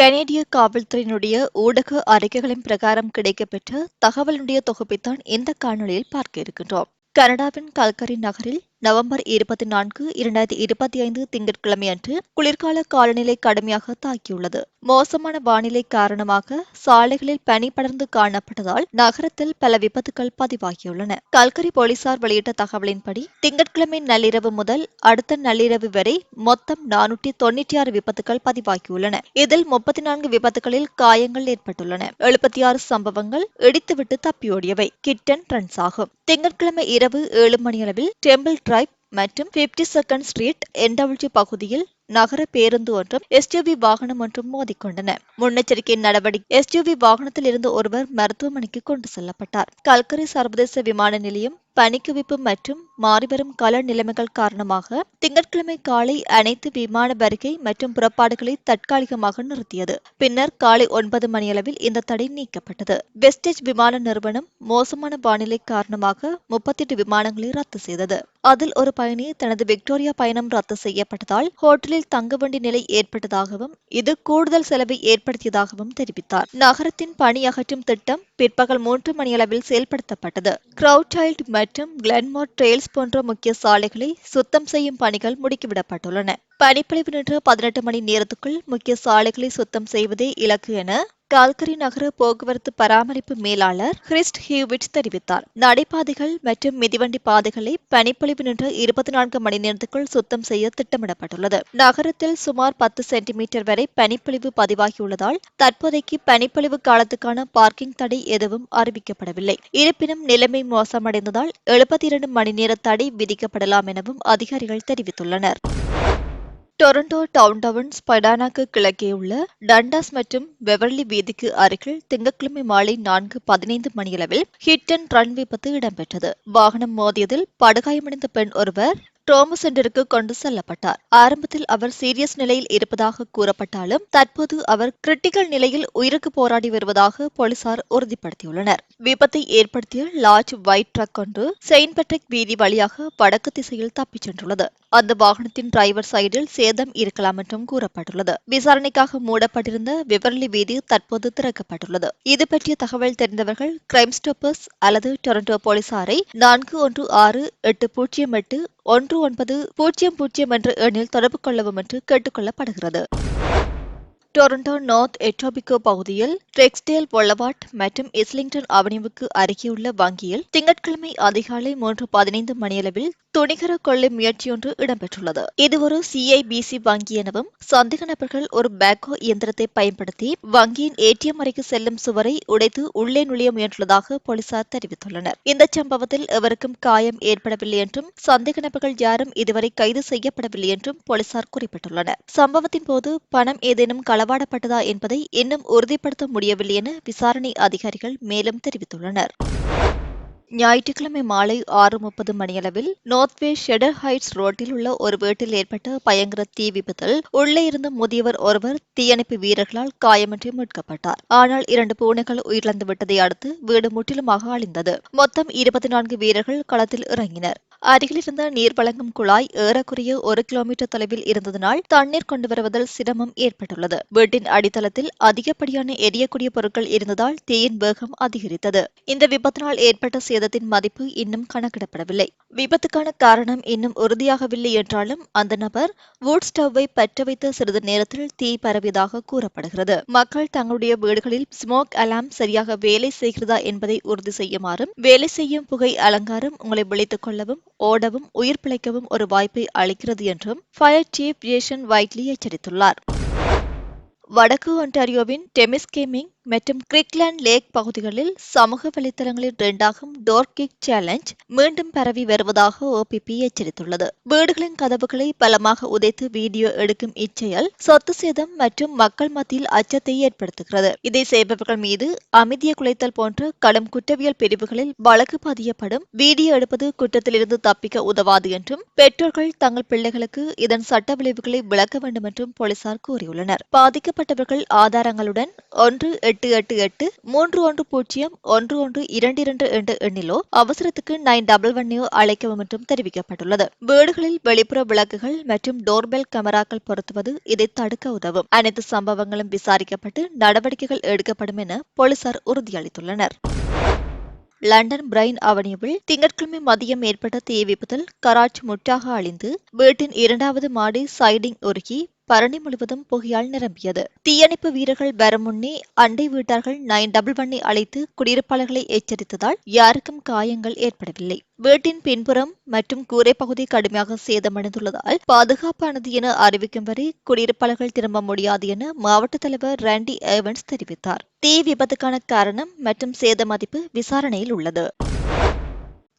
கனேடிய காவல்துறையினுடைய ஊடக அறிக்கைகளின் பிரகாரம் கிடைக்கப்பெற்ற தகவலினுடைய தொகுப்பைத்தான் இந்த காணொலியில் பார்க்க இருக்கின்றோம். கனடாவின் கல்கரி நகரில் நவம்பர் இருபத்தி நான்கு இரண்டாயிரத்தி இருபத்தி ஐந்து திங்கட்கிழமை அன்று குளிர்கால காலநிலை கடுமையாக தாக்கியுள்ளது. மோசமான வானிலை காரணமாக சாலைகளில் பனி படர்ந்து காணப்பட்டதால் நகரத்தில் பல விபத்துகள் பதிவாகியுள்ளன. கல்கரி போலீசார் வெளியிட்ட தகவலின்படி திங்கட்கிழமை நள்ளிரவு முதல் அடுத்த நள்ளிரவு வரை மொத்தம் நானூற்றி தொன்னூற்றி ஆறு விபத்துகள் பதிவாகியுள்ளன. இதில் முப்பத்தி நான்கு விபத்துகளில் காயங்கள் ஏற்பட்டுள்ளன. எழுபத்தி ஆறு சம்பவங்கள் இடித்துவிட்டு தப்பியோடியவை. கிட்டன் ரன்ஸ் ஆகும். திங்கட்கிழமை இரவு ஏழு மணியளவில் டெம்பிள் டிரைவ் மற்றும் பிப்டி செகண்ட் ஸ்ட்ரீட் என்டபிள்யூ பகுதியில் நகர பேருந்து ஒன்றும் எஸ்யூவி வாகனம் ஒன்றும் மோதிக்கொண்டன. முன்னெச்சரிக்கை நடவடிக்கை எஸ்யூவி வாகனத்தில் இருந்து ஒருவர் மருத்துவமனைக்கு கொண்டு செல்லப்பட்டார். கல்கரி சர்வதேச விமான நிலையம் பனிக்குவிப்பு மற்றும் மாறிவரும் கால நிலைமைகள் காரணமாக திங்கட்கிழமை காலை அனைத்து விமான வருகை மற்றும் புறப்பாடுகளை தற்காலிகமாக நிறுத்தியது. பின்னர் காலை ஒன்பது மணியளவில் இந்த தடை நீக்கப்பட்டது. வெஸ்டேஜ் விமான நிறுவனம் மோசமான வானிலை காரணமாக முப்பத்தி எட்டு விமானங்களை ரத்து செய்தது. அதில் ஒரு பயணி தனது விக்டோரியா பயணம் ரத்து செய்யப்பட்டதால் ஹோட்டலில் தங்க வேண்டிய நிலை ஏற்பட்டதாகவும் இது கூடுதல் செலவை ஏற்படுத்தியதாகவும் தெரிவித்தார். நகரத்தின் பணி அகற்றும் திட்டம் பிற்பகல் மூன்று மணியளவில் செயல்படுத்தப்பட்டது. கிரவுட்சைல்ட் மற்றும் கிளன்மோர் ட்ரெயில்ஸ் போன்ற முக்கிய சாலைகளை சுத்தம் செய்யும் பணிகள் முடுக்கிவிடப்பட்டுள்ளன. பனிப்பொழிவு நின்ற பதினெட்டு மணி நேரத்துக்குள் முக்கிய சாலைகளை சுத்தம் செய்வதே இலக்கு என கால்கரி நகர போக்குவரத்து பராமரிப்பு மேலாளர் கிறிஸ்ட் ஹியூவிட் தெரிவித்தார். நடைபாதைகள் மற்றும் மிதிவண்டி பாதைகளை பனிப்பொழிவு நின்ற இருபத்தி நான்கு மணி நேரத்துக்குள் சுத்தம் செய்ய திட்டமிடப்பட்டுள்ளது. நகரத்தில் சுமார் பத்து சென்டிமீட்டர் வரை பனிப்பொழிவு பதிவாகியுள்ளதால் தற்போதைக்கு பனிப்பொழிவு காலத்துக்கான பார்க்கிங் தடை எதுவும் அறிவிக்கப்படவில்லை. இருப்பினும் நிலைமை மோசமடைந்ததால் எழுபத்தி இரண்டு மணி நேர தடை விதிக்கப்படலாம் எனவும் அதிகாரிகள் தெரிவித்துள்ளனர். டொரண்டோ டவுன் டவுன் ஸ்பைடானாக்கு கிழக்கே உள்ள டண்டாஸ் மற்றும் வெவர்லி வீதிக்கு அருகில் திங்கட்கிழமை மாலை நான்கு பதினைந்து மணியளவில் ஹிட் அண்ட் ரன் விபத்து இடம்பெற்றது. வாகனம் மோதியதில் படுகாயமடைந்த பெண் ஒருவர் ட்ரோமா சென்டருக்கு கொண்டு செல்லப்பட்டார். ஆரம்பத்தில் அவர் சீரியஸ் நிலையில் இருப்பதாக கூறப்பட்டாலும் தற்போது அவர் கிரிட்டிக்கல் நிலையில் உயிருக்கு போராடி வருவதாக போலீசார் உறுதிப்படுத்தியுள்ளனர். விபத்தை ஏற்படுத்திய லார்ஜ் ஒயிட் ட்ரக் ஒன்று செயின்ட் பெட்ரிக் வீதி வழியாக வடக்கு திசையில் தப்பிச் சென்றுள்ளது. அந்த வாகனத்தின் டிரைவர் சைடில் சேதம் இருக்கலாம் என்றும் கூறப்பட்டுள்ளது. விசாரணைக்காக மூடப்பட்டிருந்த விவரலி வீதி தற்போது திறக்கப்பட்டுள்ளது. இது பற்றிய தகவல் தெரிந்தவர்கள் கிரைம் ஸ்டாப்பர்ஸ் அல்லது டொரண்டோ போலீசாரை நான்கு ஒன்று ஆறு எட்டு பூஜ்ஜியம் எட்டு ஒன்று ஒன்பது பூஜ்ஜியம் பூஜ்ஜியம் என்ற எண்ணில் தொடர்பு கொள்ளவும் என்று கேட்டுக்கொள்ளப்படுகிறது. டொரண்டோ நார்த் எட்டோபிகோ பகுதியில் டெக்ஸ்டைல் பொள்ளவாட் மற்றும் இஸ்லிங்டன் அவனிவுக்கு அருகேயுள்ள வங்கியில் திங்கட்கிழமை அதிகாலை மூன்று பதினைந்து மணியளவில் துணிகர கொள்ளை முயற்சியொன்று இடம்பெற்றுள்ளது. இது ஒரு சிஐபிசி வங்கி எனவும் சந்தேக நபர்கள் ஒரு பேக்கோ இயந்திரத்தை பயன்படுத்தி வங்கியின் ஏடிஎம் அறைக்கு செல்லும் சுவரை உடைத்து உள்ளே நுழைய முயன்றுள்ளதாக போலீசார் தெரிவித்துள்ளனர். இந்த சம்பவத்தில் எவருக்கும் காயம் ஏற்படவில்லை என்றும் சந்தேக நபர்கள் யாரும் இதுவரை கைது செய்யப்படவில்லை என்றும் போலீசார் குறிப்பிட்டுள்ளனர். சம்பவத்தின் போது பணம் ஏதேனும் களவாடப்பட்டதா என்பதை இன்னும் உறுதிப்படுத்த முடியவில்லை என விசாரணை அதிகாரிகள் மேலும் தெரிவித்துள்ளனர். ஞாயிற்றுக்கிழமை மாலை ஆறு முப்பது மணியளவில் நோர்த்வே ஷெடர் ஹைட்ஸ் ரோட்டில் உள்ள ஒரு வீட்டில் ஏற்பட்ட பயங்கர தீ விபத்தில் உள்ளே இருந்த முதியவர் ஒருவர் தீயணைப்பு வீரர்களால் காயமின்றி மீட்கப்பட்டார். ஆனால் இரண்டு பூனைகள் உயிரிழந்து விட்டதை அடுத்து வீடு முற்றிலுமாக அழிந்தது. மொத்தம் இருபத்தி நான்கு வீரர்கள் களத்தில் இறங்கினர். அருகிலிருந்த நீர் வழங்கும் குழாய் ஏறக்குறைய ஒரு கிலோமீட்டர் தொலைவில் இருந்ததனால் தண்ணீர் கொண்டு வருவதில் சிரமம் ஏற்பட்டுள்ளது. வீட்டின் அடித்தளத்தில் அதிகப்படியான எரியக்கூடிய பொருட்கள் இருந்ததால் தீயின் வேகம் அதிகரித்தது. இந்த விபத்தினால் ஏற்பட்ட சேதத்தின் மதிப்பு இன்னும் கணக்கிடப்படவில்லை. விபத்துக்கான காரணம் இன்னும் உறுதியாகவில்லை என்றாலும் அந்த நபர் வுட் ஸ்டவ்வை பற்ற வைத்த சிறிது நேரத்தில் தீ பரவியதாக கூறப்படுகிறது. மக்கள் தங்களுடைய வீடுகளில் ஸ்மோக் அலாம் சரியாக வேலை செய்கிறதா என்பதை உறுதி செய்யுமாறும் வேலை செய்யும் புகை அலங்காரம் உங்களை விழித்துக் கொள்ளவும் ஓடவும் உயிர் பிழைக்கவும் ஒரு வாய்ப்பை அளிக்கிறது என்றும் ஃபயர் சீஃப் ஜேஷன் வைட்லி எச்சரித்துள்ளார். வடக்கு ஒன்டாரியோவின் டெமிஸ்கேமிங் மற்றும் கிரிக்லாண்ட் லேக் பகுதிகளில் சமூக வலைதளங்களில் ட்ரெண்டாகும் டோர் கிக் சேலஞ்ச் மீண்டும் பரவி வருவதாக ஓபிபி எச்சரித்துள்ளது. வீடுகளின் கதவுகளை பலமாக உதைத்து வீடியோ எடுக்கும் இச்செயல் சொத்து சேதம் மற்றும் மக்கள் மத்தியில் அச்சத்தை ஏற்படுத்துகிறது. இதை செய்பவர்கள் மீது அமைதியை குலைத்தல் போன்ற கடும் குற்றவியல் பிரிவுகளில் வழக்கு பதியப்படும் வீடியோ எடுப்பது குற்றத்திலிருந்து தப்பிக்க உதவாது என்றும் பெற்றோர்கள் தங்கள் பிள்ளைகளுக்கு இதன் சட்ட விளைவுகளை விளக்க வேண்டும் என்றும் போலீசார் கூறியுள்ளனர். பாதிக்கப்பட்டவர்கள் ஆதாரங்களுடன் ஒன்று எட்டு எட்டு எட்டு மூன்று ஒன்று பூஜ்ஜியம் ஒன்று ஒன்று இரண்டு இரண்டு என்ற எண்ணிலோ அவசரத்துக்கு நைன் டபுள் ஒன்னையோ அழைக்கவும் என்றும் தெரிவிக்கப்பட்டுள்ளது. வீடுகளில் வெளிப்புற விளக்குகள் மற்றும் டோர்பெல் கேமராக்கள் பொருத்துவது இதை தடுக்க உதவும். அனைத்து சம்பவங்களும் விசாரிக்கப்பட்டு நடவடிக்கைகள் எடுக்கப்படும் என போலீசார் உறுதியளித்துள்ளனர். லண்டன் பிரைன் அவனியுவில் திங்கட்கிழமை மதியம் ஏற்பட்ட தீ விபத்தில் கராச் முற்றாக அழிந்து வீட்டின் இரண்டாவது மாடி சைடிங் உருகி பரணி முழுவதும் புகையால் நிரம்பியது. தீயணைப்பு வீரர்கள் வரும் முன்னே அண்டை வீட்டார்கள் நைன் டபுள் ஒன்னை அழைத்து குடியிருப்பாளர்களை எச்சரித்ததால் யாருக்கும் காயங்கள் ஏற்படவில்லை. வீட்டின் பின்புறம் மற்றும் கூரை பகுதி கடுமையாக சேதமடைந்துள்ளதால் பாதுகாப்பானது என அறிவிக்கும் வரை குடியிருப்பாளர்கள் திரும்ப முடியாது என மாவட்ட தலைவர் ராண்டி ஏவன்ஸ் தெரிவித்தார். தீ விபத்துக்கான காரணம் மற்றும் சேத மதிப்பு விசாரணையில் உள்ளது.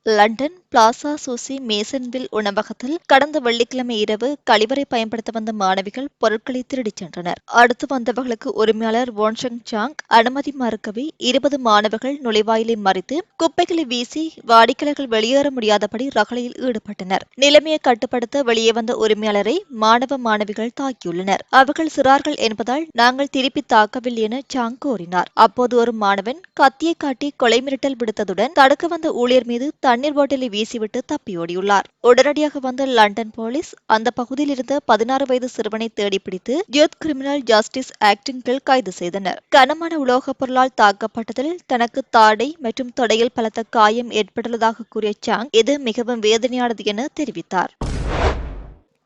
லண்டன் பிளாசா சூசி மேசன்வில் உணவகத்தில் கடந்த வெள்ளிக்கிழமை இரவு கழிவறை பயன்படுத்த வந்த மாணவிகள் பொருட்களை திருடிச் சென்றனர். அடுத்து வந்தவர்களுக்கு உரிமையாளர் வோன்ஷங் சாங் அனுமதி மறுக்கவே இருபது மாணவர்கள் நுழைவாயிலை மறித்து குப்பைகளை வீசி வாடிக்கையாளர்கள் வெளியேற முடியாதபடி ரகளையில் ஈடுபட்டனர். நிலைமையை கட்டுப்படுத்த வெளியே வந்த உரிமையாளரை மாணவ மாணவிகள் தாக்கியுள்ளனர். அவர்கள் சிறார்கள் என்பதால் நாங்கள் திருப்பி தாக்கவில்லை என சாங் கூறினார். அப்போது ஒரு மாணவன் கத்தியை காட்டி கொலை மிரட்டல் விடுத்ததுடன் தடுக்க வந்த ஊழியர் மீது தண்ணீர் பாட்டிலை வீசிவிட்டு தப்பியோடியுள்ளார் உடனடியாக வந்த லண்டன் போலீஸ் அந்த பகுதியில் இருந்த பதினாறு வயது சிறுவனை தேடி பிடித்து யூத் கிரிமினல் ஜஸ்டிஸ் ஆக்டின் கீழ் கைது செய்தனர். கனமான உலோகப் பொருளால் தாக்கப்பட்டதில் தனக்கு தாடை மற்றும் தொடையில் பலத்த காயம் ஏற்பட்டுள்ளதாக கூறிய சாங் இது மிகவும் வேதனையானது என தெரிவித்தார்.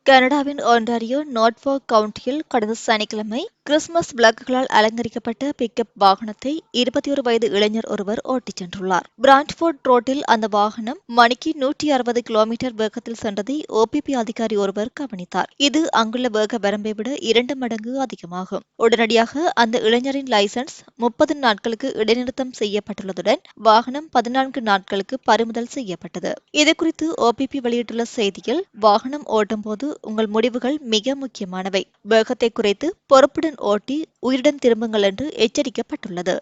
கனடாவின் ஒன்டாரியோ நாட்வாக் கவுண்டியில் கடந்த சனிக்கிழமை கிறிஸ்துமஸ் விளக்குகளால் அலங்கரிக்கப்பட்ட பிக்கப் வாகனத்தை இருபத்தி ஒரு வயது இளைஞர் ஒருவர் ஓட்டிச் சென்றுள்ளார். பிராண்ட்ஃபோர்ட் ரோட்டில் அந்த வாகனம் மணிக்கு நூற்றி அறுபது கிலோமீட்டர் வேகத்தில் சென்றதை ஓபிபி அதிகாரி ஒருவர் கவனித்தார். இது அங்குள்ள வேக வரம்பை விட இரண்டு மடங்கு அதிகமாகும். உடனடியாக அந்த இளைஞரின் லைசன்ஸ் முப்பது நாட்களுக்கு இடைநிறுத்தம் செய்யப்பட்டுள்ளதுடன் வாகனம் பதினான்கு நாட்களுக்கு பறிமுதல் செய்யப்பட்டது. இதுகுறித்து ஓபிபி வெளியிட்டுள்ள செய்தியில் வாகனம் ஓட்டும்போது உங்கள் முடிவுகள் மிக முக்கியமானவை. வேகத்தை குறைத்து பொறுப்புடன் ஓட்டி உயிருடன் திரும்புங்கள் என்று எச்சரிக்கப்பட்டுள்ளது.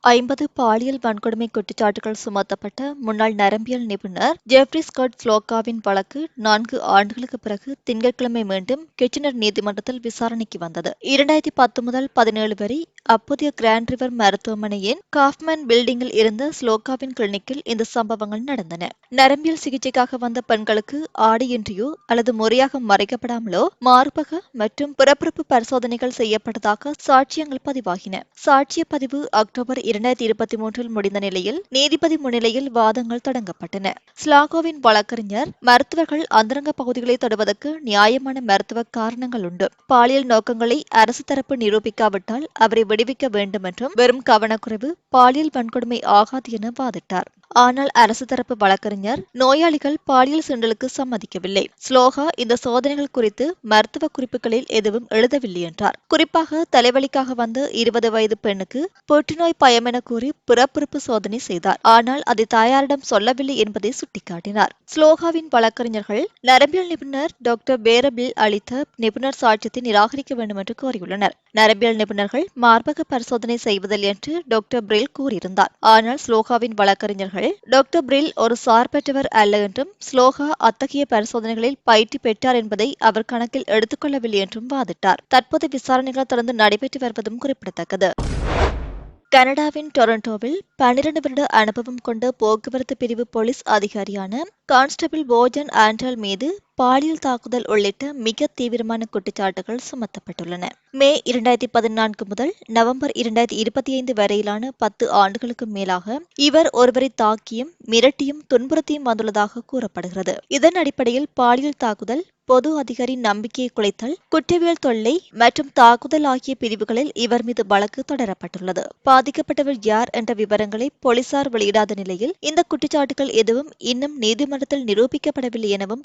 ஐம்பது பாலியல் வன்கொடுமை குற்றச்சாட்டுகள் சுமத்தப்பட்ட முன்னாள் நரம்பியல் நிபுணர் ஜெஃப்ரி ஸ்காட் ஸ்லோகாவின் வழக்கு நான்கு ஆண்டுகளுக்கு பிறகு திங்கட்கிழமை மீண்டும் கிச்சனர் நீதிமன்றத்தில் விசாரணைக்கு வந்தது. இரண்டாயிரத்தி பத்து முதல் பதினேழு வரை அப்போதைய கிராண்ட் ரிவர் மருத்துவமனையின் காஃப்மேன் பில்டிங்கில் இருந்த ஸ்லோகாவின் கிளினிக்கில் இந்த சம்பவங்கள் நடந்தன. நரம்பியல் சிகிச்சைக்காக வந்த பெண்களுக்கு ஆடையின்றியோ அல்லது முறையாக மறைக்கப்படாமலோ மார்பக மற்றும் பிறப்புறுப்பு பரிசோதனைகள் செய்யப்பட்டதாக சாட்சியங்கள் பதிவாகின. சாட்சிய பதிவு அக்டோபர் இரண்டாயிரத்தி இருபத்தி மூன்றில் முடிந்த நிலையில் நீதிபதி முன்னிலையில் வாதங்கள் தொடங்கப்பட்டன. ஸ்லாகோவின் வழக்கறிஞர் மருத்துவர்கள் அந்தரங்க பகுதிகளை தொடுவதற்கு நியாயமான மருத்துவ காரணங்கள் உண்டு. பாலியல் நோக்கங்களை அரசு தரப்பு நிரூபிக்காவிட்டால் அவரை விடுவிக்க வேண்டும் என்றும் வெறும் கவனக்குறைவு பாலியல் வன்கொடுமை ஆகாது என வாதிட்டார். ஆனால் அரசு தரப்பு வழக்கறிஞர் நோயாளிகள் பாலியல் சென்றலுக்கு சம்மதிக்கவில்லை. ஸ்லோகா இந்த சோதனைகள் குறித்து மருத்துவ குறிப்புகளில் எதுவும் எழுதவில்லை என்றார். குறிப்பாக தலைவலிக்காக வந்த இருபது வயது பெண்ணுக்கு புற்றுநோய் பயம் என கூறி பிறப்புறுப்பு சோதனை செய்தார். ஆனால் அதை தாயாரிடம் சொல்லவில்லை என்பதை சுட்டிக்காட்டினார். ஸ்லோகாவின் வழக்கறிஞர்கள் நரம்பியல் நிபுணர் டாக்டர் பேரபில் அளித்த நிபுணர் சாட்சியத்தை நிராகரிக்க வேண்டும் என்று கோரியுள்ளனர். நரம்பியல் நிபுணர்கள் மார்பக பரிசோதனை செய்வதில்லை என்று டாக்டர் பிரில் கூறியிருந்தார். ஆனால் ஸ்லோகாவின் வழக்கறிஞர்கள் டாக்டர் பிரில் ஒரு சார்பற்றவர் அல்ல என்றும் ஸ்லோகா அத்தகைய பரிசோதனைகளில் பயிற்சி பெற்றார் என்பதை அவர் கணக்கில் எடுத்துக்கொள்ளவில்லை என்றும் வாதிட்டார் தற்போது விசாரணைகள் தொடர்ந்து நடைபெற்று வருவதும் குறிப்பிடத்தக்கது கனடாவின் டொரண்டோவில் பன்னிரண்டு வருட அனுபவம் கொண்ட போக்குவரத்து பிரிவு போலீஸ் அதிகாரியான கான்ஸ்டபிள் போஜன் ஆண்டல் மீது பாலியல் தாக்குதல் உள்ளிட்ட மிக தீவிரமான குற்றச்சாட்டுகள் சுமத்தப்பட்டுள்ளன. மே இரண்டாயிரத்தி பதினான்கு முதல் நவம்பர் இரண்டாயிரத்தி இருபத்தி ஐந்து வரையிலான பத்து ஆண்டுகளுக்கு மேலாக இவர் ஒருவரை தாக்கியும் மிரட்டியும் துன்புறுத்தியும் வந்துள்ளதாக கூறப்படுகிறது. இதன் அடிப்படையில் பாலியல் தாக்குதல் பொது அதிகாரி நம்பிக்கையை குலைத்தல் குற்றவியல் தொல்லை மற்றும் தாக்குதல் ஆகிய பிரிவுகளில் இவர் மீது வழக்கு தொடரப்பட்டுள்ளது. பாதிக்கப்பட்டவர் யார் என்ற விவரங்களை போலீசார் வெளியிடாத நிலையில் இந்த குற்றச்சாட்டுகள் எதுவும் இன்னும் நீதிமன்றத்தில் நிரூபிக்கப்படவில்லை எனவும்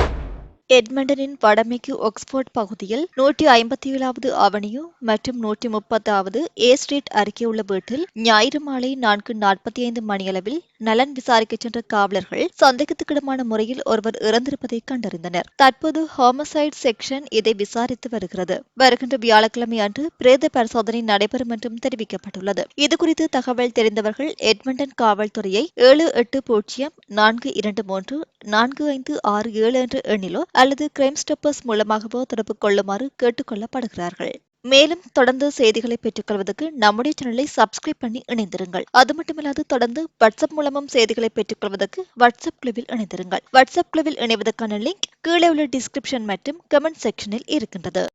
எட்மண்டனின் வடமேற்கு ஒக்ஸ்போர்ட் பகுதியில் நூற்றி ஐம்பத்தி ஏழாவது அவனியூ மற்றும் நூற்றி முப்பதாவது ஏ ஸ்ட்ரீட் அருகே உள்ள வீட்டில் ஞாயிறு மாலை நான்கு நாற்பத்தி ஐந்து மணியளவில் நலன் விசாரிக்க சென்ற காவலர்கள் சந்தேகத்துக்கிடமான முறையில் ஒருவர் இறந்திருப்பதை கண்டறிந்தனர். தற்போது ஹோமசைட் செக்ஷன் இதை விசாரித்து வருகிறது. வருகின்ற வியாழக்கிழமை அன்று பிரேத பரிசோதனை நடைபெறும் என்றும் தெரிவிக்கப்பட்டுள்ளது. இதுகுறித்து தகவல் தெரிந்தவர்கள் எட்மண்டன் காவல்துறையை ஏழு எட்டு பூஜ்ஜியம் நான்கு இரண்டு மூன்று நான்கு ஐந்து ஆறு ஏழு என்ற எண்ணிலோ அல்லது கிரைம் ஸ்டப்பர்ஸ் மூலமாகவோ தொடர்பு கொள்ளுமாறு கேட்டுக் கொள்ளப்படுகிறார்கள். மேலும் தொடர்ந்து செய்திகளை பெற்றுக்கொள்வதற்கு நம்முடைய சேனலை சப்ஸ்கிரைப் பண்ணி இணைந்திருங்கள். அது மட்டுமில்லாது தொடர்ந்து வாட்ஸ்அப் மூலமும் செய்திகளை பெற்றுக்கொள்வதற்கு வாட்ஸ்அப் குழுவில் இணைந்திருங்கள். வாட்ஸ்அப் குழுவில் இணைவதற்கான லிங்க் கீழே உள்ள டிஸ்கிரிப்ஷன் மற்றும் கமெண்ட் செக்ஷனில் இருக்கின்றது.